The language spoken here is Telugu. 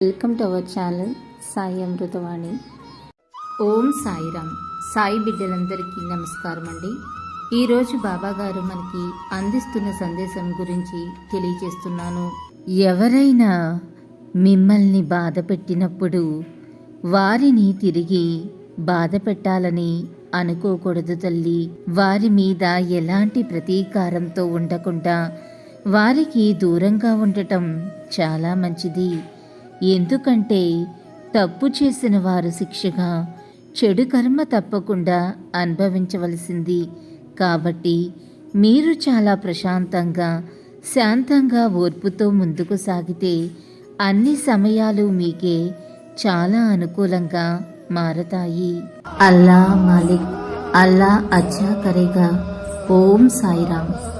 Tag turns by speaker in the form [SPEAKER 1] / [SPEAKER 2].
[SPEAKER 1] Welcome to our channel Sai Amritavani Om Sairam. Sai బిడ్డలందరికీ నమస్కారం అండి. ఈరోజు బాబాగారు మనకి అందిస్తున్న సందేశం గురించి తెలియజేస్తున్నాను. ఎవరైనా మిమ్మల్ని బాధ పెట్టినప్పుడు వారిని తిరిగి బాధ పెట్టాలని అనుకోకూడదు తల్లి. వారి మీద ఎలాంటి ప్రతీకారంతో ఉండకుండా వారికి దూరంగా ఉండటం చాలా మంచిది. ఎందుకంటే తప్పు చేసిన వారు శిక్షగా చెడు కర్మ తప్పకుండా అనుభవించవలసింది. కాబట్టి మీరు చాలా ప్రశాంతంగా శాంతంగా ఓర్పుతో ముందుకు సాగితే అన్ని సమయాలు మీకే చాలా అనుకూలంగా మారతాయి. అల్లా మాలిక్ అల్లా అచ్చా కరేగా. ఓం సాయిరామ్.